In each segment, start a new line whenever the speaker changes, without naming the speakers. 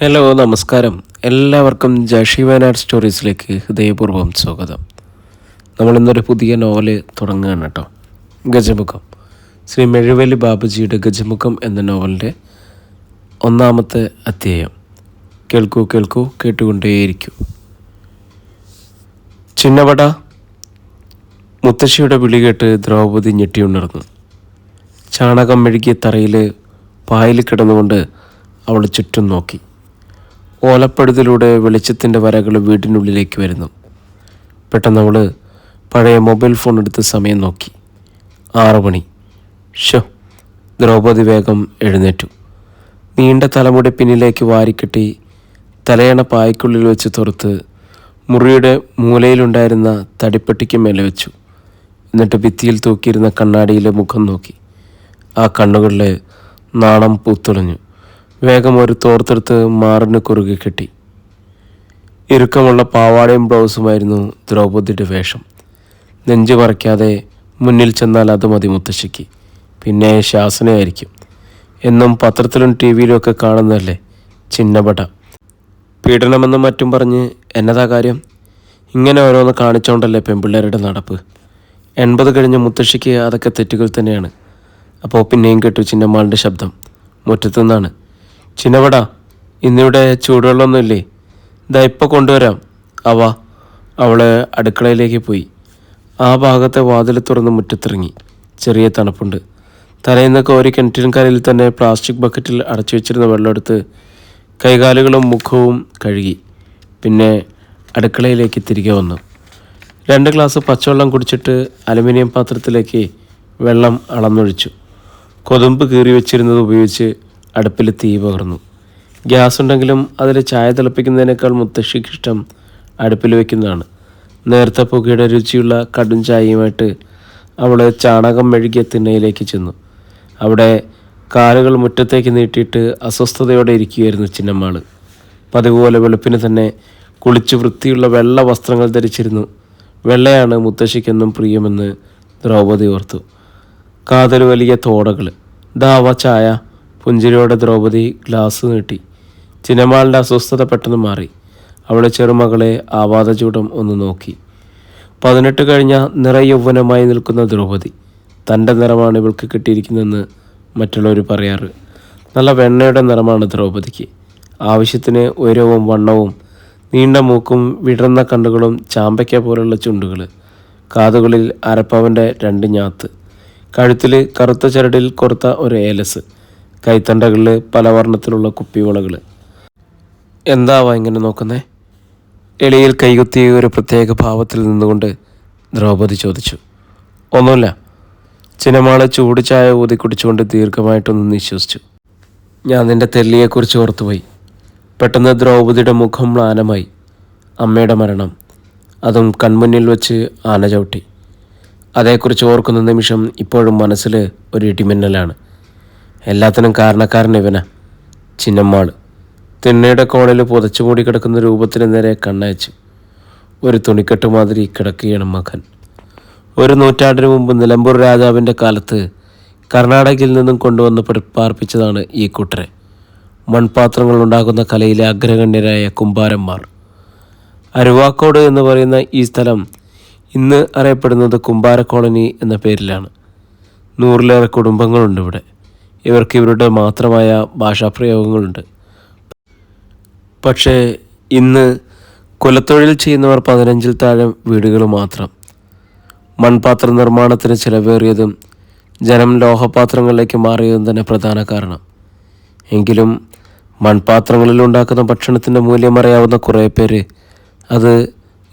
Hello നമസ്കാരം. എല്ലാവർക്കും ജഷി വയനാട് സ്റ്റോറീസിലേക്ക് ഹൃദയപൂർവം സ്വാഗതം. നമ്മളിന്നൊരു പുതിയ നോവൽ തുടങ്ങുകയാണ് കേട്ടോ. ഗജമുഖം. ശ്രീ മെഴുവേലി ബാബുജിയുടെ ഗജമുഖം എന്ന നോവലിന്റെ ഒന്നാമത്തെ അധ്യായം. കേൾക്കൂ കേൾക്കൂ കേട്ടുകൊണ്ടേയിരിക്കൂ. ചിന്നവട മുത്തശ്ശിയുടെ വിളി കേട്ട് ദ്രൗപദി ഞെട്ടിയുണർന്നു. ചാണകം മെഴുകിയ തറയിൽ പായൽ കിടന്നുകൊണ്ട് അവൾ ചുറ്റും നോക്കി. ഓലപ്പഴുതിലൂടെ വെളിച്ചത്തിന്റെ വരകൾ വീടിനുള്ളിലേക്ക് വരുന്നു. പെട്ടെന്ന് അവൾ പഴയ മൊബൈൽ ഫോൺ എടുത്ത് സമയം നോക്കി. ആറു മണി. ഷോ ദ്രൗപദി വേഗം എഴുന്നേറ്റു. നീണ്ട തലമുടി പിന്നിലേക്ക് വാരിക്കെട്ടി തലയണ പായ്ക്കുള്ളിൽ വെച്ച് തുറത്ത് മുറിയുടെ മൂലയിലുണ്ടായിരുന്ന തടിപ്പെട്ടിക്ക് മേലെ വെച്ചു. എന്നിട്ട് ഭിത്തിയിൽ തൂക്കിയിരുന്ന കണ്ണാടിയിലെ മുഖം നോക്കി. ആ കണ്ണുകളിലെ നാണം പൂത്തുളഞ്ഞു. വേഗം ഒരു തോർത്തെടുത്ത് മാറിന് കുറുകെ കെട്ടി. ഇറുക്കമുള്ള പാവാടയും ബ്ലൗസുമായിരുന്നു ദ്രൗപദിയുടെ വേഷം. നെഞ്ചു പറിക്കാതെ മുന്നിൽ ചെന്നാൽ അത് മതി മുത്തശ്ശിക്ക്. പിന്നെ ശാസനയായിരിക്കും. എന്നും പത്രത്തിലും ടി വിയിലും ഒക്കെ കാണുന്നതല്ലേ ചിന്നപട. പീഡനമെന്നും മറ്റും പറഞ്ഞ് എന്നതാ കാര്യം? ഇങ്ങനെ ഓരോന്ന് കാണിച്ചോണ്ടല്ലേ പെൺപിള്ളേരുടെ നടപ്പ്? എൺപത് കഴിഞ്ഞ മുത്തശ്ശിക്ക് അതൊക്കെ തെറ്റുകൾ തന്നെയാണ്. അപ്പോൾ പിന്നെയും കേട്ടു ചിന്നമ്മാളുടെ ശബ്ദം. മുറ്റത്തു നിന്നാണ് ചിന്നവട ഇന്നിവിടെ ചൂടുവെള്ളമൊന്നുമില്ലേ? ഇതാ ഇപ്പോൾ കൊണ്ടുവരാം. അവ. അവൾ അടുക്കളയിലേക്ക് പോയി. ആ ഭാഗത്തെ വാതിൽ തുറന്ന് മുറ്റത്തിറങ്ങി. ചെറിയ തണുപ്പുണ്ട്. തലേന്ന് കോരി കിണറ്റിൻകരയിൽ തന്നെ പ്ലാസ്റ്റിക് ബക്കറ്റിൽ അടച്ചു വെച്ചിരുന്ന വെള്ളമെടുത്ത് കൈകാലുകളും മുഖവും കഴുകി. പിന്നെ അടുക്കളയിലേക്ക് തിരികെ വന്നു. രണ്ട് ഗ്ലാസ് പച്ചവെള്ളം കുടിച്ചിട്ട് അലുമിനിയം പാത്രത്തിലേക്ക് വെള്ളം അളന്നൊഴിച്ചു. കൊതുമ്പ് കീറി വെച്ചിരുന്നത് ഉപയോഗിച്ച് അടുപ്പിൽ തീ പകർന്നു. ഗ്യാസ് ഉണ്ടെങ്കിലും അതിൽ ചായ തിളപ്പിക്കുന്നതിനേക്കാൾ മുത്തശ്ശിക്കിഷ്ടം അടുപ്പിൽ വയ്ക്കുന്നതാണ് നേരത്തെ പുകയുടെ രുചിയുള്ള കടും ചായയുമായിട്ട് അവൾ ചാണകം മെഴുകിയ തിണ്ണയിലേക്ക് ചെന്നു. അവിടെ കാലുകൾ മുറ്റത്തേക്ക് നീട്ടിയിട്ട് അസ്വസ്ഥതയോടെ ഇരിക്കുകയായിരുന്നു ചിന്നമ്മാൾ. പതിവ് വെളുപ്പിന് തന്നെ കുളിച്ച് വൃത്തിയുള്ള വെള്ള വസ്ത്രങ്ങൾ ധരിച്ചിരുന്നു. വെള്ളയാണ് മുത്തശ്ശിക്കെന്നും പ്രിയമെന്ന് ദ്രൗപദി ഓർത്തു. കാതൽ വലിയ തോടകൾ ദാവ ചായ. പുഞ്ചിരിയോടെ ദ്രൗപദി ഗ്ലാസ് നീട്ടി. ചിന്നമാളിന്റെ അസ്വസ്ഥത പെട്ടെന്ന് മാറി. അവളെ ചെറുമകളെ ആവാദചൂടം ഒന്ന് നോക്കി. പതിനെട്ട് കഴിഞ്ഞ നിറയൗവനമായി നിൽക്കുന്ന ദ്രൗപദി തന്റെ നിറമാണ് ഇവൾക്ക് കിട്ടിയിരിക്കുന്നതെന്ന് മറ്റുള്ളവർ പറയാറ്. നല്ല വെണ്ണയുടെ നിറമാണ് ദ്രൗപദിക്ക്. ആവശ്യത്തിന് ഉയരവും വണ്ണവും നീണ്ട മൂക്കും വിടർന്ന കണ്ണുകളും ചാമ്പയ്ക്ക പോലുള്ള ചുണ്ടുകൾ കാതുകളിൽ അരപ്പവന്റെ രണ്ട് ഞാത്ത് കഴുത്തിൽ കറുത്ത ചരടിൽ കൊറുത്ത ഒരു ഏലസ് കൈത്തണ്ടകളിൽ പല വർണത്തിലുള്ള കുപ്പിവളകൾ. എന്താവാ ഇങ്ങനെ നോക്കുന്നേ? എളിയിൽ കൈകുത്തിയ ഒരു പ്രത്യേക ഭാവത്തിൽ നിന്നുകൊണ്ട് ദ്രൗപദി ചോദിച്ചു ഒന്നുമില്ല. ചിനമാൾ ചൂട് ചായ ഊതി കുടിച്ചുകൊണ്ട് ദീർഘമായിട്ടൊന്ന് നിശ്വസിച്ചു. ഞാൻ നിന്റെ തെല്ലിയെക്കുറിച്ച് ഓർത്തുപോയി. പെട്ടെന്ന് ദ്രൗപദിയുടെ മുഖം മ്ലാനമായി. അമ്മയുടെ മരണം. അതും കൺമുന്നിൽ വെച്ച് ആന ചവിട്ടി. അതേക്കുറിച്ച് ഓർക്കുന്ന നിമിഷം ഇപ്പോഴും മനസ്സിൽ ഒരു ഇടിമിന്നലാണ്. എല്ലാത്തിനും കാരണക്കാരൻ ഇവനാ. ചിന്നമ്മാണ് തിണ്ണയുടെ കോണിൽ പുതച്ചു മൂടി കിടക്കുന്ന രൂപത്തിന് നേരെ കണ്ണയച്ചു. ഒരു തുണിക്കെട്ട് മാതിരി കിടക്കുകയാണ് മകൻ. ഒരു നൂറ്റാണ്ടിന് മുമ്പ് നിലമ്പൂർ രാജാവിന്റെ കാലത്ത് കർണാടകയിൽ നിന്നും കൊണ്ടുവന്ന് പാർപ്പിച്ചതാണ് ഈ കൂട്ടരെ. മൺപാത്രങ്ങൾ ഉണ്ടാക്കുന്ന കലയിലെ അഗ്രഗണ്യരായ കുമ്പാരന്മാർ. അരുവാക്കോട് എന്ന് പറയുന്ന ഈ സ്ഥലം ഇന്ന് അറിയപ്പെടുന്നത് കുമ്പാര കോളനി എന്ന പേരിലാണ്. നൂറിലേറെ കുടുംബങ്ങളുണ്ട് ഇവിടെ. ഇവർക്ക് ഇവരുടെ മാത്രമായ ഭാഷാപ്രയോഗങ്ങളുണ്ട്. പക്ഷേ ഇന്ന് കുലത്തൊഴിൽ ചെയ്യുന്നവർ പതിനഞ്ചിൽ താഴെ വീടുകൾ മാത്രം. മൺപാത്ര നിർമ്മാണത്തിന് ചിലവേറിയതും ജനം ലോഹപാത്രങ്ങളിലേക്ക് മാറിയതും തന്നെ പ്രധാന കാരണം. എങ്കിലും മൺപാത്രങ്ങളിൽ ഉണ്ടാക്കുന്ന ഭക്ഷണത്തിന്റെ മൂല്യം അറിയാവുന്ന കുറേ പേര് അത്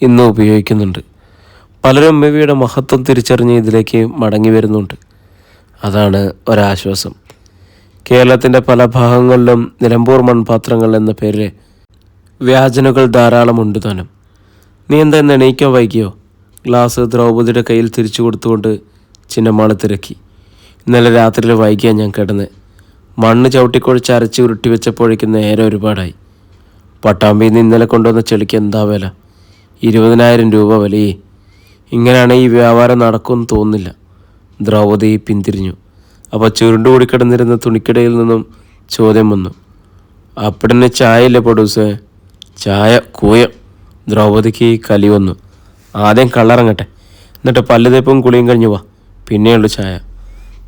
ഇന്ന് ഉപയോഗിക്കുന്നുണ്ട്. പലരും ഇവയുടെ മഹത്വം തിരിച്ചറിഞ്ഞ് ഇതിലേക്ക് മടങ്ങി വരുന്നുണ്ട്. അതാണ് ഒരാശ്വാസം. കേരളത്തിന്റെ പല ഭാഗങ്ങളിലും നിലമ്പൂർ മൺപാത്രങ്ങൾ എന്ന പേരിൽ വ്യാജനുകൾ ധാരാളമുണ്ട് താനും. നീ എന്താ എണീക്കോ വൈകിയോ? ഗ്ലാസ് ദ്രൗപദിയുടെ കയ്യിൽ തിരിച്ചു കൊടുത്തുകൊണ്ട് ചിന്നമാൾ തിരക്കി. ഇന്നലെ രാത്രിയിൽ വൈകിയാണ് ഞാൻ കിടന്ന്. മണ്ണ് ചവിട്ടിക്കൊഴിച്ച് അരച്ച് ഉരുട്ടി വെച്ചപ്പോഴേക്കും നേരെ ഒരുപാടായി. പട്ടാമ്പിയിൽ നിന്ന് ഇന്നലെ കൊണ്ടുവന്ന ചെളിക്ക് എന്താ വില? ഇരുപതിനായിരം രൂപ വിലയേ. ഇങ്ങനെയാണ് ഈ വ്യാപാരം നടക്കുമെന്ന് തോന്നുന്നില്ല. ദ്രൗപദി പിന്തിരിഞ്ഞു. അപ്പോൾ ചുരുണ്ടുകൂടി കിടന്നിരുന്ന തുണിക്കിടയിൽ നിന്നും ചോദ്യം വന്നു. അപ്പടിന് ചായ ഇല്ലേ പൊടൂസേ ചായ കൂയം. ദ്രൗപദിക്ക് കലി വന്നു. ആദ്യം കള്ളറങ്ങട്ടെ. എന്നിട്ട് പല്ല് തേപ്പും കുളിയും കഴിഞ്ഞു വാ. പിന്നെയുള്ളു ചായ.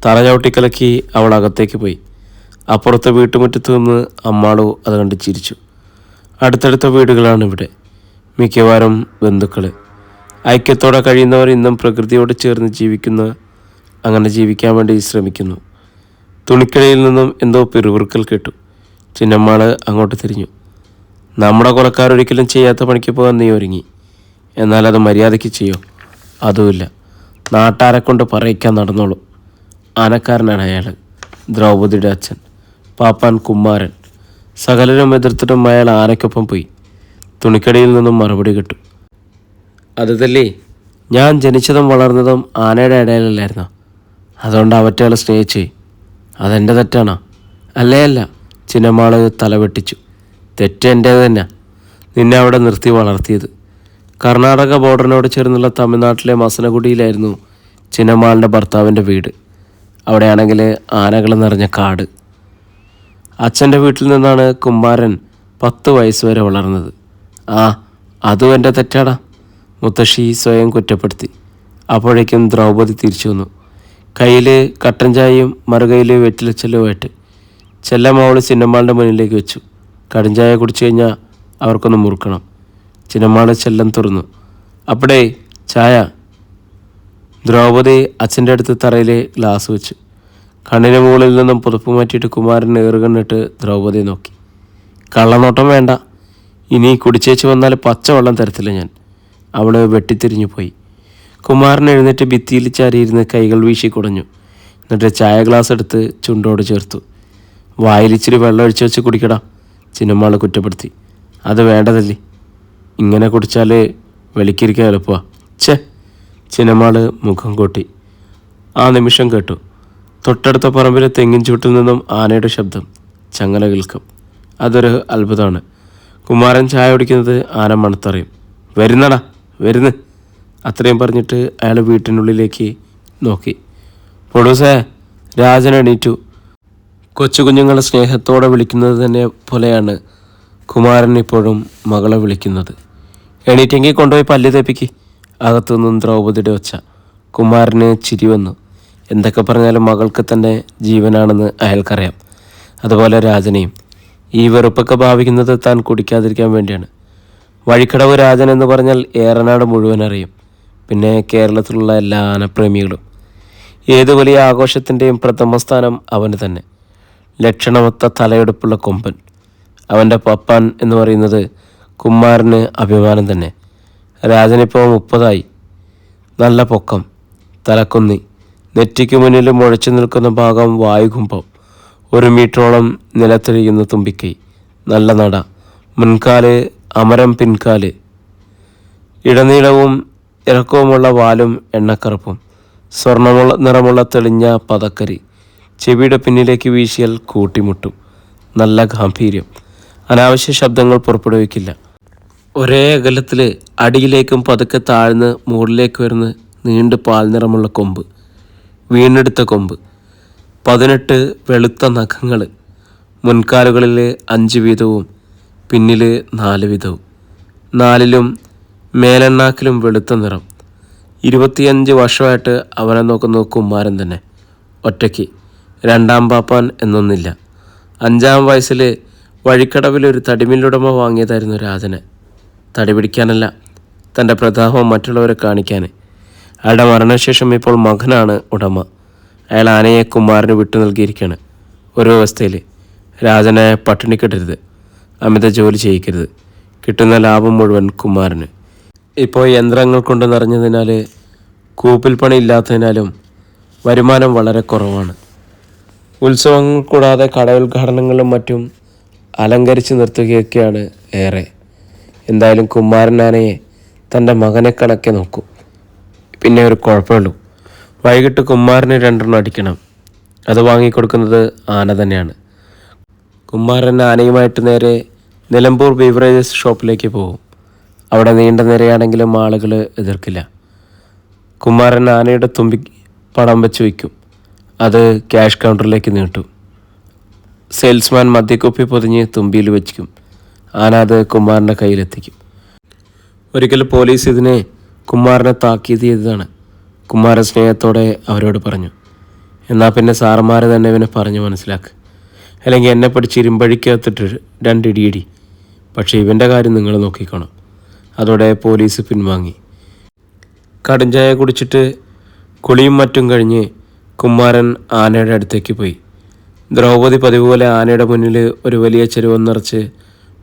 തറ ചവിട്ടിക്കലക്കി അവൾ അകത്തേക്ക് പോയി. അപ്പുറത്തെ വീട്ടുമുറ്റത്ത് നിന്ന് അമ്മാളു അത് കണ്ട് ചിരിച്ചു. അടുത്തടുത്ത വീടുകളാണ് ഇവിടെ. മിക്കവാറും ബന്ധുക്കൾ ഐക്യത്തോടെ കഴിയുന്നവർ ഇന്നും പ്രകൃതിയോട് ചേർന്ന് ജീവിക്കുന്ന അങ്ങനെ ജീവിക്കാൻ വേണ്ടി ശ്രമിക്കുന്നു. തുണിക്കടയിൽ നിന്നും എന്തോ പിറുവിറുക്കൽ കേട്ടു. ചിന്നമ്മാൾ അങ്ങോട്ട് തിരിഞ്ഞു. നമ്മുടെ കൊലക്കാരൊരിക്കലും ചെയ്യാത്ത പണിക്ക് പോകാൻ നീ ഒരുങ്ങി. എന്നാൽ അത് മര്യാദയ്ക്ക് ചെയ്യോ? അതുമില്ല നാട്ടാരെ കൊണ്ട് പറയിക്കാൻ നടന്നോളൂ. ആനക്കാരനാണ് അയാൾ ദ്രൗപദിയുടെ അച്ഛൻ. പാപ്പാൻ കുമാരൻ സകലരും എതിർത്തിട്ടും അയാൾ ആനയ്ക്കൊപ്പം പോയി. തുണിക്കടയിൽ നിന്നും മറുപടി കിട്ടു. അത് തല്ലേ? ഞാൻ ജനിച്ചതും വളർന്നതും ആനയുടെ ഇടയിലല്ലായിരുന്നോ? അതുകൊണ്ട് അവറ്റകളെ സ്നേഹിച്ചേ അതെന്റെ തെറ്റാണോ? അല്ലേ അല്ല. ചിന്നമാൾ തലവെട്ടിച്ചു. തെറ്റ് എന്റേത് തന്നെ. നിന്നെ അവിടെ നിർത്തി വളർത്തിയത്. കർണാടക ബോർഡറിനോട് ചേർന്നുള്ള തമിഴ്നാട്ടിലെ മസനഗുഡിയിലായിരുന്നു ചിന്നമാളിന്റെ ഭർത്താവിന്റെ വീട്. അവിടെയാണെങ്കിൽ ആനകൾ നിറഞ്ഞ കാട്. അച്ഛന്റെ വീട്ടിൽ നിന്നാണ് കുമാരൻ പത്ത് വയസ്സ് വരെ വളർന്നത്. ആ അതും എന്റെ തെറ്റാടാ. മുത്തശ്ശി സ്വയം കുറ്റപ്പെടുത്തി. അപ്പോഴേക്കും ദ്രൗപദി തിരിച്ചു വന്നു. കയ്യിൽ കട്ടൻ ചായയും മറുകയിൽ ചെല്ല ചെല്ലമ്മവൾ ചിന്നമ്മാളുടെ മുന്നിലേക്ക് വെച്ചു. കടുംചായ കുടിച്ചു കഴിഞ്ഞാൽ അവർക്കൊന്ന് മുറുക്കണം. ചിന്നമ്മാൾ ചെല്ലം തുറന്നു. അപ്പടേ ചായ. ദ്രൗപദി അച്ഛന്റെ അടുത്ത് തറയിൽ ഗ്ലാസ് വെച്ചു. കണ്ണിന് മുകളിൽ നിന്നും പുതുപ്പ് മാറ്റിയിട്ട് കുമാരൻ ഏറുകണ്ണിട്ട് ദ്രൗപദി നോക്കി. കള്ളനോട്ടം വേണ്ട. ഇനി കുടിച്ചേച്ച് വന്നാൽ പച്ചവെള്ളം തരത്തില്ല ഞാൻ. അവൾ വെട്ടിത്തിരിഞ്ഞു പോയി. കുമാരൻ എഴുന്നേറ്റ് ഭിത്തിയിൽ ചാരിയിരുന്ന് കൈകൾ വീശി കുടഞ്ഞു. എന്നിട്ട് ചായ ഗ്ലാസ് എടുത്ത് ചുണ്ടോട് ചേർത്തു. വായിലിച്ചിരി വെള്ളം ഒഴിച്ചു വെച്ച് കുടിക്കടാ ചിന്നമ്മാൾ കുറ്റപ്പെടുത്തി. അത് വേണ്ടതല്ലേ? ഇങ്ങനെ കുടിച്ചാൽ വെളിക്കിരിക്കാൻ എളുപ്പമാ. ഛേ ചിന്നമ്മാൾ മുഖം കൂട്ടി. ആ നിമിഷം കേട്ടു. തൊട്ടടുത്ത പറമ്പിലെ തെങ്ങിൻ ചുവട്ടിൽ നിന്നും ആനയുടെ ശബ്ദം ചങ്ങല കേൾക്കും. അതൊരു അത്ഭുതമാണ്. കുമാരൻ ചായ കുടിക്കുന്നത് ആന മണത്തറിയും. വരുന്നടാ വരുന്ന്. അത്രയും പറഞ്ഞിട്ട് അയാൾ വീട്ടിനുള്ളിലേക്ക് നോക്കി. പൊടൂസേ രാജൻ എണീറ്റു. കൊച്ചു കുഞ്ഞുങ്ങളെ സ്നേഹത്തോടെ വിളിക്കുന്നത് തന്നെ പോലെയാണ് കുമാരൻ ഇപ്പോഴും മകളെ വിളിക്കുന്നത്. എണീറ്റെങ്കിൽ കൊണ്ടുപോയി പല്ല് തേപ്പിക്ക്. അകത്തുനിന്നും ദ്രൗപദിയുടെ ഒച്ച. കുമാരന് ചിരി വന്നു. എന്തൊക്കെ പറഞ്ഞാലും മകൾക്ക് തന്നെ ജീവനാണെന്ന് അയാൾക്കറിയാം. അതുപോലെ രാജനെയും. ഈ വെറുപ്പൊക്കെ ഭാവിക്കുന്നത് താൻ കുടിക്കാതിരിക്കാൻ വേണ്ടിയാണ്. വഴിക്കടവ് രാജൻ എന്ന് പറഞ്ഞാൽ ഏറനാട് മുഴുവൻ അറിയും. പിന്നെ കേരളത്തിലുള്ള എല്ലാ ആനപ്രേമികളും ഏത് വലിയ ആഘോഷത്തിന്റെയും പ്രഥമ സ്ഥാനം അവന് തന്നെ. ലക്ഷണമൊത്ത തലയെടുപ്പുള്ള കൊമ്പൻ. അവന്റെ പപ്പാൻ എന്ന് പറയുന്നത് കുമാരന് അഭിമാനം തന്നെ. രാജനിപ്പോൾ മുപ്പതായി. നല്ല പൊക്കം. തലക്കുന്നി. നെറ്റിക്ക് മുന്നിൽ മുഴച്ചു നിൽക്കുന്ന ഭാഗം വായുകുംഭം. ഒരു മീറ്ററോളം നിലത്തിരിക്കുന്ന തുമ്പിക്കൈ. നല്ല നട. മുൻകാൽ അമരം പിൻകാൽ. ഇടനീളവും ഇറക്കവുമുള്ള വാലും എണ്ണക്കറുപ്പും. സ്വർണമുള്ള നിറമുള്ള തെളിഞ്ഞ പതക്കരി. ചെവിയുടെ പിന്നിലേക്ക് വീശിയാൽ കൂട്ടിമുട്ടും. നല്ല ഗാംഭീര്യം. അനാവശ്യ ശബ്ദങ്ങൾ പുറപ്പെടുവിക്കില്ല. ഒരേ അകലത്തിൽ അടിയിലേക്കും പതുക്കെ താഴ്ന്ന് മുകളിലേക്ക് വരുന്ന നീണ്ട് പാൽ നിറമുള്ള കൊമ്പ്. വീണെടുത്ത കൊമ്പ്. പതിനെട്ട് വെളുത്ത നഖങ്ങൾ മുൻകാലുകളിൽ അഞ്ച് വീതവും പിന്നിൽ നാല് വീതവും. നാലിലും മേലെണ്ണാക്കിലും വെളുത്ത നിറം. ഇരുപത്തിയഞ്ച് വർഷമായിട്ട് അവനെ നോക്കുന്ന കുമാരൻ തന്നെ. ഒറ്റയ്ക്ക്. രണ്ടാം പാപ്പാൻ എന്നൊന്നില്ല. അഞ്ചാം വയസ്സിൽ വഴിക്കടവിൽ ഒരു തടിമില്ലുടമ വാങ്ങിയതായിരുന്നു രാജനെ തടി പിടിക്കാനല്ല തന്റെ പ്രതാപം മറ്റുള്ളവരെ കാണിക്കാൻ അയാളുടെ മരണശേഷം ഇപ്പോൾ മകനാണ് ഉടമ. അയാൾ ആനയെ കുമാരന് വിട്ടു നൽകിയിരിക്കുകയാണ് ഒരു അവസ്ഥയിൽ രാജനെ പട്ടിണിക്കിടരുത് അമിത ജോലി ചെയ്യിക്കരുത്. കിട്ടുന്ന ലാഭം മുഴുവൻ കുമാരന്. ഇപ്പോൾ യന്ത്രങ്ങൾ കൊണ്ട് നിറഞ്ഞതിനാൽ കൂപ്പിൽ പണി ഇല്ലാത്തതിനാലും വരുമാനം വളരെ കുറവാണ്. ഉത്സവങ്ങൾ കൂടാതെ കടയുദ്ഘാടനങ്ങളും മറ്റും അലങ്കരിച്ച് നിർത്തുകയൊക്കെയാണ് ഏറെ. എന്തായാലും കുമാരനാനയെ തന്റെ മകനെ കണക്കെ നോക്കും. പിന്നെ ഒരു കുഴപ്പമുള്ളൂ വൈകിട്ട് കുമാരന് രണ്ടെണ്ണം അടിക്കണം. അത് വാങ്ങിക്കൊടുക്കുന്നത് ആന തന്നെയാണ്. കുമാരൻ ആനയുമായിട്ട് നേരെ നിലമ്പൂർ ബീവറേജസ് ഷോപ്പിലേക്ക് പോകും. അവിടെ നീണ്ട നിരയാണെങ്കിലും ആളുകൾ എതിർക്കില്ല. കുമാരൻ ആനയുടെ തുമ്പി പണം വെച്ച് വയ്ക്കും. അത് ക്യാഷ് കൗണ്ടറിലേക്ക് നീട്ടും. സെയിൽസ്മാൻ മദ്യക്കുപ്പി പൊതിഞ്ഞ് തുമ്പിയിൽ വെച്ചിക്കും ആന അത് കുമാരന്റെ കയ്യിലെത്തിക്കും. ഒരിക്കൽ പോലീസ് ഇതിനെ കുമാറിനെ താക്കീത് ചെയ്തതാണ്. കുമാര സ്നേഹത്തോടെ അവരോട് പറഞ്ഞു എന്നാൽ പിന്നെ സാറന്മാർ തന്നെ ഇവനെ പറഞ്ഞു മനസ്സിലാക്ക്. അല്ലെങ്കിൽ എന്നെ പഠിച്ച് ഇരുമ്പഴിക്കകത്തിട്ട് രണ്ടിടിയിടി. പക്ഷേ ഇവന്റെ കാര്യം നിങ്ങൾ നോക്കിക്കോണം. അതോടെ പോലീസ് പിൻവാങ്ങി. കടുംചായ കുടിച്ചിട്ട് കുളിയും മറ്റും കഴിഞ്ഞ് കുമാരൻ ആനയുടെ അടുത്തേക്ക് പോയി. ദ്രൗപദി പതിവ് പോലെ ആനയുടെ മുന്നിൽ ഒരു വലിയ ചെരുവം നിറച്ച്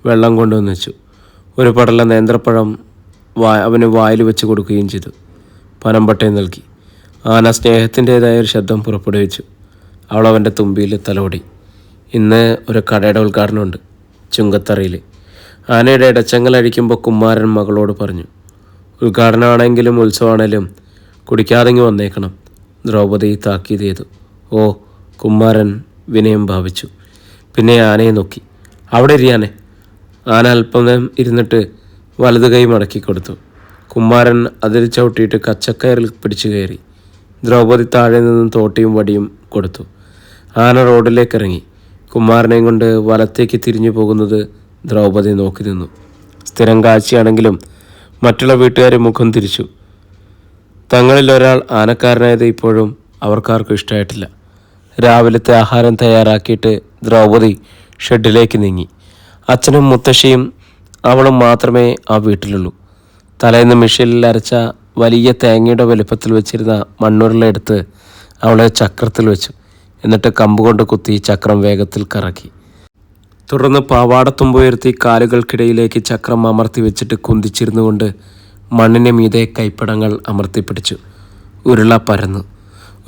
വെള്ളം കൊണ്ടുവന്ന് വെച്ചു. ഒരു പടല നേന്ത്രപ്പഴം വാ അവന് വായിൽ വെച്ച് കൊടുക്കുകയും ചെയ്തു. പനം പട്ടയം നൽകി. ആന സ്നേഹത്തിന്റെതായ ഒരു ശബ്ദം പുറപ്പെടുവിച്ചു. അവൾ അവന്റെ തുമ്പിയിൽ തലോടി. ഇന്ന് ഒരു കടയുടെ ഉദ്ഘാടനമുണ്ട്. ചുങ്കത്തറയിൽ ആനയുടെ ഇടച്ചങ്ങൽ അഴിക്കുമ്പോൾ കുമാരൻ മകളോട് പറഞ്ഞു ഉദ്ഘാടനമാണെങ്കിലും ഉത്സവമാണെങ്കിലും കുടിക്കാറിങ്ങി വന്നേക്കണം. ദ്രൗപദി താക്കീത് ചെയ്തു. ഓ കുമാരൻ വിനയം ഭാവിച്ചു. പിന്നെ ആനയെ നോക്കി. അവിടെ ഇരിയാനെ ആന. അല്പം ഇരുന്നിട്ട് വലതു കൈ മടക്കി കൊടുത്തു. കുമാരൻ അതിൽ ചവിട്ടിയിട്ട് കച്ചക്കയറിൽ പിടിച്ചു കയറി. ദ്രൗപദി താഴെ നിന്നും തോട്ടിയും വടിയും കൊടുത്തു. ആന റോഡിലേക്ക് ഇറങ്ങി. കുമാരനെയും കൊണ്ട് വലത്തേക്ക് തിരിഞ്ഞു പോകുന്നത് ദ്രൗപദി നോക്കി നിന്നു. സ്ഥിരം കാഴ്ചയാണെങ്കിലും മറ്റുള്ള വീട്ടുകാരെ മുഖം തിരിച്ചു. തങ്ങളിൽ ഒരാൾ ആനക്കാരനായത് ഇപ്പോഴും അവർക്കാർക്കും ഇഷ്ടമായിട്ടില്ല. രാവിലത്തെ ആഹാരം തയ്യാറാക്കിയിട്ട് ദ്രൗപദി ഷെഡിലേക്ക് നീങ്ങി. അച്ഛനും മുത്തശ്ശിയും അവളും മാത്രമേ ആ വീട്ടിലുള്ളൂ. തലേന്ന് മിഷീനിൽ അരച്ച വലിയ തേങ്ങയുടെ വലിപ്പത്തിൽ വെച്ചിരുന്ന മണ്ണൂരിലെടുത്ത് അവളെ ചക്രത്തിൽ വെച്ചു. എന്നിട്ട് കമ്പ് കൊണ്ട് കുത്തി ചക്രം വേഗത്തിൽ കറക്കി. തുടർന്ന് പാവാടത്തുമ്പുയർത്തി കാലുകൾക്കിടയിലേക്ക് ചക്രം അമർത്തി വെച്ചിട്ട് കുന്തിച്ചിരുന്നുകൊണ്ട് മണ്ണിനെ മീതെ കൈപ്പടങ്ങൾ അമർത്തിപ്പിടിച്ചു. ഉരുള പരന്നു.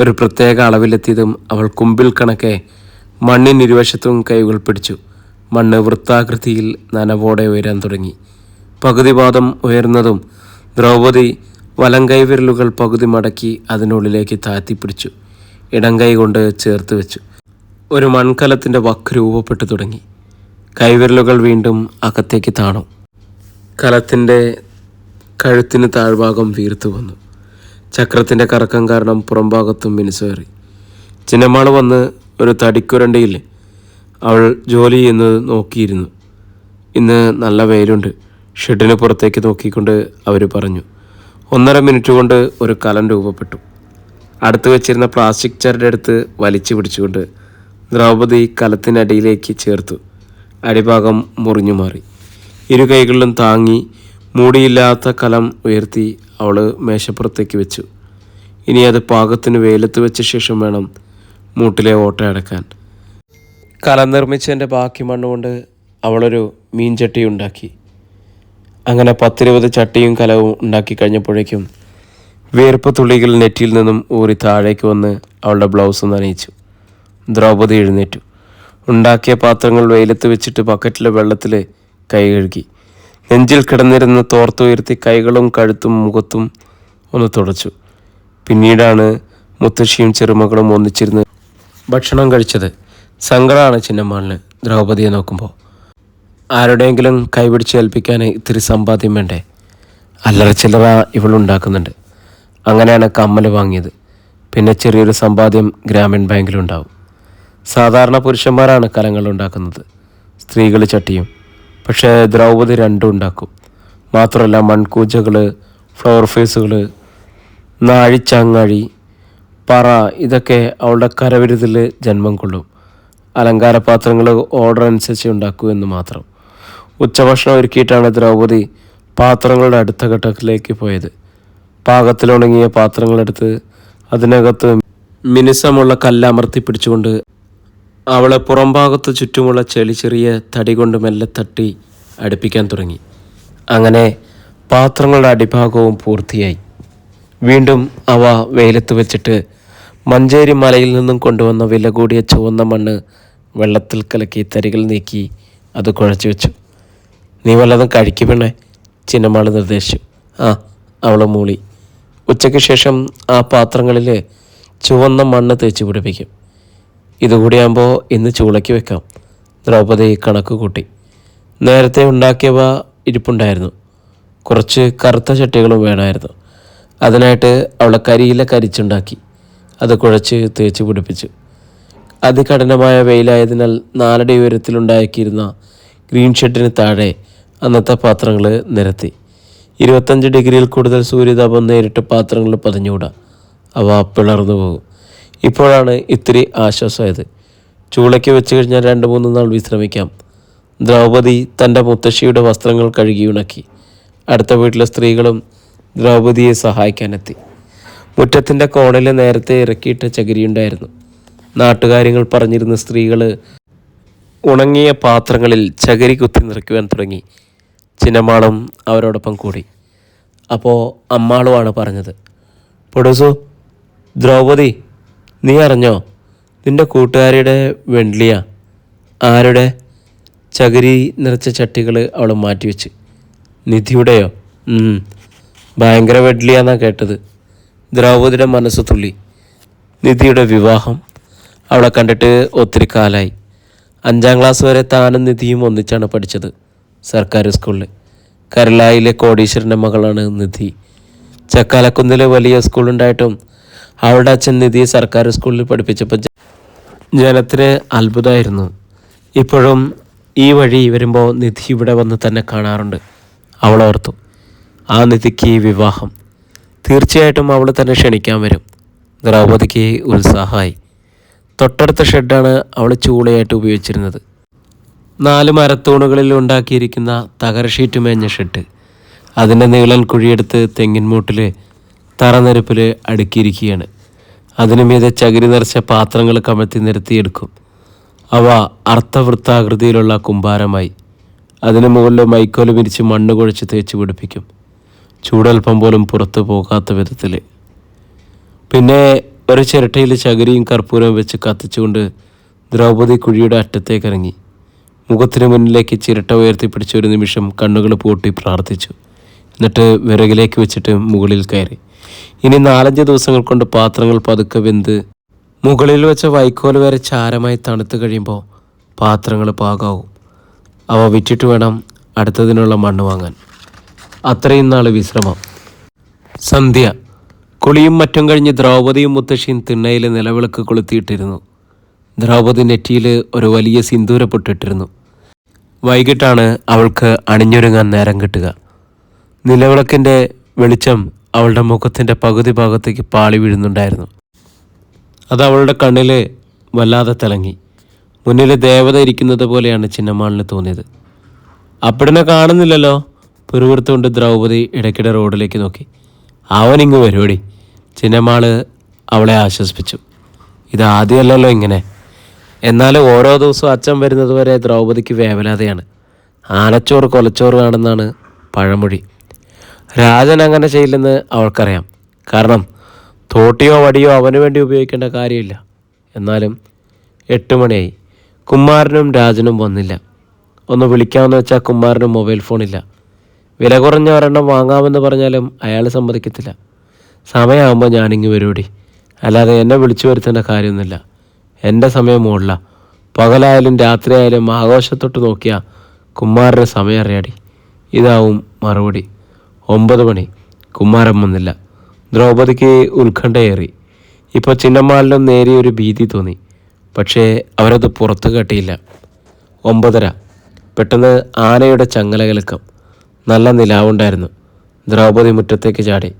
ഒരു പ്രത്യേക അളവിലെത്തിയതും അവൾ കുമ്പിൽ കണക്കെ മണ്ണിനിരുവശത്തും കൈകൾ പിടിച്ചു. മണ്ണ് വൃത്താകൃതിയിൽ നനവോടെ ഉയരാൻ തുടങ്ങി. പകുതി പാദം ഉയർന്നതും ദ്രൗപദി വലം കൈവിരലുകൾ പകുതി മടക്കി അതിനുള്ളിലേക്ക് താത്തിപ്പിടിച്ചു ഇടം കൈ കൊണ്ട് ചേർത്ത് വെച്ചു. ഒരു മൺകലത്തിന്റെ വക്ക് രൂപപ്പെട്ടു തുടങ്ങി. കൈവിരലുകൾ വീണ്ടും അകത്തേക്ക് താണു. കലത്തിന്റെ കഴുത്തിന് താഴ്ഭാഗം വീർത്തു വന്നു. ചക്രത്തിന്റെ കറക്കം കാരണം പുറംഭാഗത്തും മിനുസേറി ചിന്നമാൾ വന്ന് ഒരു തടിക്കുരണ്ടിയിൽ അവൾ ജോലി ചെയ്യുന്നത് നോക്കിയിരുന്നു. ഇന്ന് നല്ല വെയിലുണ്ട്. ഷെഡിന് പുറത്തേക്ക് നോക്കിക്കൊണ്ട് അവർ പറഞ്ഞു. ഒന്നര മിനിറ്റ് കൊണ്ട് ഒരു കലം രൂപപ്പെട്ടു. അടുത്ത് വെച്ചിരുന്ന പ്ലാസ്റ്റിക് ചരടെടുത്ത് വലിച്ചു പിടിച്ചുകൊണ്ട് ദ്രൗപദി കലത്തിനടിയിലേക്ക് ചേർത്തു. അടിഭാഗം മുറിഞ്ഞു മാറി. ഇരു കൈകളിലും താങ്ങി മൂടിയില്ലാത്ത കലം ഉയർത്തി അവൾ മേശപ്പുറത്തേക്ക് വെച്ചു. ഇനി അത് പാകത്തിന് വെയിലത്ത് വെച്ച ശേഷം വേണം മൂട്ടിലെ ഓട്ട അടക്കാൻ. കലം നിർമ്മിച്ചതിന്റെ ബാക്കി മണ്ണുകൊണ്ട് അവളൊരു മീൻചട്ടി ഉണ്ടാക്കി. അങ്ങനെ പത്തിരുപത് ചട്ടിയും കലവും ഉണ്ടാക്കി കഴിഞ്ഞപ്പോഴേക്കും വേർപ്പ് തുള്ളികൾ നെറ്റിയിൽ നിന്നും ഊറി താഴേക്ക് വന്ന് അവളുടെ ബ്ലൗസ് നനയിച്ചു ദ്രൗപദി എഴുന്നേറ്റു. ഉണ്ടാക്കിയ പാത്രങ്ങൾ വെയിലത്ത് വെച്ചിട്ട് ബക്കറ്റിലെ വെള്ളത്തിൽ കൈ കഴുകി. നെഞ്ചിൽ കിടന്നിരുന്ന തോർത്തുയർത്തി കൈകളും കഴുത്തും മുഖത്തും ഒന്ന് തുടച്ചു. പിന്നീടാണ് മുത്തശ്ശിയും ചെറുമകളും ഒന്നിച്ചിരുന്ന് ഭക്ഷണം കഴിച്ചത്. സങ്കടമാണ് ചിന്നമ്മാളിന് ദ്രൗപതിയെ നോക്കുമ്പോൾ ആരുടെയെങ്കിലും കൈപിടിച്ച് ഏൽപ്പിക്കാൻ ഇത്തിരി സമ്പാദ്യം വേണ്ടേ? അല്ലറ ചില്ലറ ഇവളുണ്ടാക്കുന്നുണ്ട് അങ്ങനെയാണ് കമ്മൽ വാങ്ങിയത്. പിന്നെ ചെറിയൊരു സമ്പാദ്യം ഗ്രാമീൺ ബാങ്കിലുണ്ടാവും. സാധാരണ പുരുഷന്മാരാണ് കലങ്ങൾ ഉണ്ടാക്കുന്നത്. സ്ത്രീകൾ ചട്ടിയും. പക്ഷേ ദ്രൗപദി രണ്ടും ഉണ്ടാക്കും. മാത്രമല്ല മൺകൂജകൾ ഫ്ലവർ ഫേസുകൾ നാഴിച്ചാങ്ങാഴി പറ ഇതൊക്കെ അവളുടെ കരവിരുതിൽ ജന്മം കൊള്ളും. അലങ്കാര പാത്രങ്ങൾ ഓർഡർ അനുസരിച്ച് ഉണ്ടാക്കൂ എന്ന് മാത്രം. ഉച്ചഭക്ഷണം ഒരുക്കിയിട്ടാണ് ദ്രൗപദി പാത്രങ്ങളുടെ അടുത്ത ഘട്ടത്തിലേക്ക് പോയത്. പാകത്തിലുണങ്ങിയ പാത്രങ്ങളെടുത്ത് അതിനകത്ത് മിനുസമുള്ള കല്ലമർത്തി പിടിച്ചുകൊണ്ട് അവളെ പുറംഭാഗത്ത് ചുറ്റുമുള്ള ചെളി ചെറിയ തടി കൊണ്ട് മെല്ലെ തട്ടി അടുപ്പിക്കാൻ തുടങ്ങി. അങ്ങനെ പാത്രങ്ങളുടെ അടിഭാഗവും പൂർത്തിയായി. വീണ്ടും അവ വെയിലത്ത് വെച്ചിട്ട് മഞ്ചേരി മലയിൽ നിന്നും കൊണ്ടുവന്ന വില കൂടിയ ചുവന്ന മണ്ണ് വെള്ളത്തിൽ കലക്കി തരികൾ നീക്കി അത് കുഴച്ചു വെച്ചു. നീ വല്ലതും കഴിക്കു പെണ്ണേ നിർദ്ദേശിച്ചു ആ അവൾ മൂളി. ഉച്ചയ്ക്ക് ശേഷം ആ പാത്രങ്ങളിൽ ചുവന്ന മണ്ണ് തേച്ച് പിടിപ്പിക്കും. ഇതുകൂടിയാകുമ്പോൾ ഇന്ന് ചൂളയ്ക്ക് വെക്കാം. ദ്രൗപദി കണക്ക് കൂട്ടി. നേരത്തെ ഉണ്ടാക്കിയവ ഇരിപ്പുണ്ടായിരുന്നു. കുറച്ച് കറുത്ത ചട്ടികളും വേണമായിരുന്നു. അതിനായിട്ട് അവളെ കരിയില കരിച്ചുണ്ടാക്കി. അത് കുഴച്ച് തേച്ച് പിടിപ്പിച്ചു. അതികഠിനമായ വെയിലായതിനാൽ നാലടി ഉയരത്തിലുണ്ടാക്കിയിരുന്ന ഗ്രീൻ ഷെഡിന് താഴെ അന്നത്തെ പാത്രങ്ങൾ നിരത്തി. ഇരുപത്തഞ്ച് ഡിഗ്രിയിൽ കൂടുതൽ സൂര്യതാപം നേരിട്ട് പാത്രങ്ങളിൽ പതിഞ്ഞുകൂടാ. അവ പിളർന്നു പോകും. ഇപ്പോഴാണ് ഇത്തിരി ആശ്വാസമായത്. ചൂളയ്ക്ക് വെച്ച് കഴിഞ്ഞാൽ രണ്ട് മൂന്ന് നാൾ വിശ്രമിക്കാം. ദ്രൗപദി തന്റെ മുത്തശ്ശിയുടെ വസ്ത്രങ്ങൾ കഴുകി ഉണക്കി. അടുത്ത വീട്ടിലെ സ്ത്രീകളും ദ്രൗപദിയെ സഹായിക്കാനെത്തി. മുറ്റത്തിന്റെ കോണിൽ നേരത്തെ ഇറക്കിയിട്ട ചകിരിയുണ്ടായിരുന്നു. നാട്ടുകാര്യങ്ങൾ പറഞ്ഞിരുന്ന സ്ത്രീകൾ ഉണങ്ങിയ പാത്രങ്ങളിൽ ചകിരി കുത്തി നിറയ്ക്കുവാൻ തുടങ്ങി. ചിന്നമാളും അവരോടൊപ്പം കൂടി. അപ്പോൾ അമ്മാളുമാണ് പറഞ്ഞത്. പൊടുസു ദ്രൗപദി നീ അറിഞ്ഞോ നിന്റെ കൂട്ടുകാരിയുടെ വെണ്ലിയ ആരുടെ? ചകിരി നിറച്ച ചട്ടികൾ അവൾ മാറ്റിവെച്ച്. നിധിയുടെയോ. ഭയങ്കര വെഡ്ലിയാന്നാ കേട്ടത്. ദ്രൗപതിയുടെ മനസ്സ് തുള്ളി. നിധിയുടെ വിവാഹം അവളെ കണ്ടിട്ട് ഒത്തിരി കാലായി. അഞ്ചാം ക്ലാസ് വരെ താനും നിധിയും ഒന്നിച്ചാണ് പഠിച്ചത് സർക്കാർ സ്കൂളിൽ കരലായിലെ കോടീശ്വരന്റെ മകളാണ് നിധി. ചക്കാലക്കുന്നിലെ വലിയ സ്കൂളുണ്ടായിട്ടും അവളുടെ അച്ഛൻ നിധിയെ സർക്കാർ സ്കൂളിൽ പഠിപ്പിച്ചപ്പോൾ ജനത്തിന് അത്ഭുതമായിരുന്നു. ഇപ്പോഴും ഈ വഴി വരുമ്പോൾ നിധി ഇവിടെ വന്ന് തന്നെ കാണാറുണ്ട്. അവൾ ഓർത്തു ആ നിധിക്ക് വിവാഹം. തീർച്ചയായിട്ടും അവൾ തന്നെ ക്ഷണിക്കാൻ വരും. ദ്രൗപദിക്ക് ഉത്സാഹമായി. തൊട്ടടുത്ത ഷെഡാണ് അവൾ ചൂളയായിട്ട് ഉപയോഗിച്ചിരുന്നത്. നാല് മരത്തൂണുകളിൽ ഉണ്ടാക്കിയിരിക്കുന്ന തകര ഷീറ്റ് മേഞ്ഞ ഷെഡ്. അതിന്റെ നീളൻ കുഴിയെടുത്ത് തെങ്ങിൻമൂട്ടിൽ തറനിരപ്പിൽ അടുക്കിയിരിക്കുകയാണ്. അതിനു മീതെ ചകിരി നിറച്ച പാത്രങ്ങൾ കമഴ്ത്തി നിരത്തിയെടുക്കും. അവ അർത്ഥവൃത്താകൃതിയിലുള്ള കുമ്പാരമായി. അതിനു മുകളിൽ മൈക്കോൽ വിരിച്ച് മണ്ണ് കുഴച്ച് തേച്ച് പിടിപ്പിക്കും. ചൂടൽപ്പം പോലും പുറത്തു പോകാത്ത വിധത്തിൽ പിന്നെ ഒരു ചിരട്ടയിൽ ചകിരിയും കർപ്പൂരവും വെച്ച് കത്തിച്ചുകൊണ്ട് ദ്രൗപദി കുഴിയുടെ അറ്റത്തേക്ക് ഇറങ്ങി മുഖത്തിന് മുന്നിലേക്ക് ചിരട്ട ഉയർത്തിപ്പിടിച്ച ഒരു നിമിഷം കണ്ണുകൾ പൂട്ടി പ്രാർത്ഥിച്ചു. എന്നിട്ട് വിറകിലേക്ക് വെച്ചിട്ട് മുകളിൽ കയറി. ഇനി നാലഞ്ച് ദിവസങ്ങൾ കൊണ്ട് പാത്രങ്ങൾ പതുക്കെ വെന്ത് മുകളിൽ വെച്ച വൈക്കോൽ വരെ ചാരമായി തണുത്ത് കഴിയുമ്പോൾ പാത്രങ്ങൾ പാകാവും. അവ വിറ്റിട്ട് വേണം അടുത്തതിനുള്ള മണ്ണ് വാങ്ങാൻ. അത്രയും നാൾ വിശ്രമം. സന്ധ്യ. കുളിയും മറ്റും കഴിഞ്ഞ് ദ്രൗപദിയും മുത്തശ്ശിയും തിണ്ണയിൽ നിലവിളക്ക് കൊളുത്തിയിട്ടിരുന്നു. ദ്രൗപദി നെറ്റിയിൽ ഒരു വലിയ സിന്ദൂര പൊട്ടിട്ടിരുന്നു. വൈകിട്ടാണ് അവൾക്ക് അണിഞ്ഞൊരുങ്ങാൻ നേരം കിട്ടുക. നിലവിളക്കിന്റെ വെളിച്ചം അവളുടെ മുഖത്തിന്റെ പകുതി ഭാഗത്തേക്ക് പാളി വീഴുന്നുണ്ടായിരുന്നു. അത് അവളുടെ കണ്ണിൽ വല്ലാതെ തിളങ്ങി. മുന്നിൽ ദേവത ഇരിക്കുന്നത് പോലെയാണ് ചിന്നമ്മാളിന് തോന്നിയത്. അപ്പിടിനെ കാണുന്നില്ലല്ലോ. പുരുവൃത്തുകൊണ്ട് ദ്രൗപദി ഇടയ്ക്കിടെ റോഡിലേക്ക് നോക്കി. അവൻ അവനിങ്ങ് വരുവടി. ചിന്നമ്മാൾ അവളെ ആശ്വസിപ്പിച്ചു. ഇത് ആദ്യമല്ലല്ലോ ഇങ്ങനെ. എന്നാൽ ഓരോ ദിവസവും അച്ഛൻ വരുന്നത് വരെ ദ്രൗപദിക്ക് വേവലാതെയാണ്. ആനച്ചോറ് കൊലച്ചോറ് ആണെന്നാണ് പഴമൊഴി. രാജൻ അങ്ങനെ ചെയ്യില്ലെന്ന് അവൾക്കറിയാം. കാരണം തോട്ടിയോ വടിയോ അവന് വേണ്ടി ഉപയോഗിക്കേണ്ട കാര്യമില്ല. എന്നാലും എട്ട് മണിയായി. കുമാരനും രാജനും വന്നില്ല. ഒന്ന് വിളിക്കാമെന്ന് വെച്ചാൽ കുമാരന് മൊബൈൽ ഫോണില്ല. വില കുറഞ്ഞ ഒരെണ്ണം വാങ്ങാമെന്ന് പറഞ്ഞാലും അയാൾ സമ്മതിക്കത്തില്ല. സമയമാകുമ്പോൾ ഞാനിങ്ങ് വരൂടി. അല്ലാതെ എന്നെ വിളിച്ചു വരുത്തേണ്ട കാര്യമൊന്നുമില്ല. എന്റെ സമയം മുകളില പകലായാലും രാത്രിയായാലും ആഘോഷത്തൊട്ട് നോക്കിയാൽ കുമാരന്റെ സമയം അറിയാടി. ഇതാവും മറുപടി. ഒമ്പത് മണി. കുമാരൻ വന്നില്ല. ദ്രൗപദിക്ക് ഉത്കണ്ഠയേറി. ഇപ്പോൾ ചിന്നമ്മാലിനും നേരിയൊരു ഭീതി തോന്നി. പക്ഷേ അവരത് പുറത്തു കാട്ടിയില്ല. ഒമ്പതര. പെട്ടെന്ന് ആനയുടെ ചങ്ങലകലക്കം. നല്ല നിലാവുണ്ടായിരുന്നു. ദ്രൗപദി മുറ്റത്തേക്ക് ചാടി.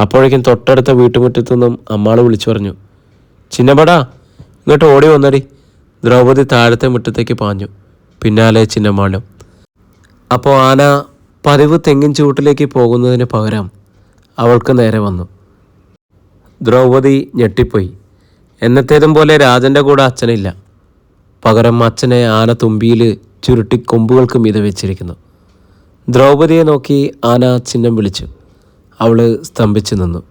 അപ്പോഴേക്കും തൊട്ടടുത്ത വീട്ടുമുറ്റത്തുനിന്നും അമ്മാൾ വിളിച്ചു പറഞ്ഞു ചിന്നമ്മടാ ഇങ്ങോട്ട് ഓടി വന്നടി. ദ്രൗപദി താഴത്തെ മുറ്റത്തേക്ക് പാഞ്ഞു. പിന്നാലെ ചിന്നമ്മാളും. അപ്പോൾ ആന പതിവ് തെങ്ങിൻ ചൂട്ടിലേക്ക് പോകുന്നതിന് പകരം അവൾക്ക് നേരെ വന്നു. ദ്രൗപദി ഞെട്ടിപ്പോയി. എന്നത്തേതും പോലെ രാജന്റെ കൂടെ അച്ഛനില്ല. പകരം അച്ഛനെ ആന തുമ്പിയിൽ ചുരുട്ടി കൊമ്പുകൾക്ക് മീതെ വെച്ചിരിക്കുന്നു. ദ്രൗപദിയെ നോക്കി ആന ചിഹ്നം വിളിച്ചു. അവൾ സ്തംഭിച്ചു നിന്നു.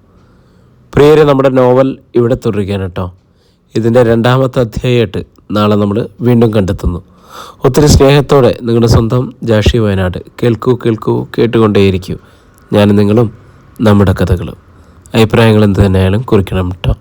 പ്രിയരെ നമ്മുടെ നോവൽ ഇവിടെ തുടരുകയാണ് കേട്ടോ. ഇതിന്റെ രണ്ടാമത്തെ അധ്യായമായിട്ട് നാളെ നമ്മൾ വീണ്ടും കണ്ടെത്തുന്നു. ഒത്തിരി സ്നേഹത്തോടെ നിങ്ങളുടെ സ്വന്തം ജാഷി വയനാട് കേൾക്കൂ കേൾക്കൂ കേട്ടുകൊണ്ടേയിരിക്കൂ. ഞാനും നിങ്ങളും നമ്മുടെ കഥകളും. അഭിപ്രായങ്ങൾ എന്ത് തന്നെയായാലും കുറിക്കണം കേട്ടോ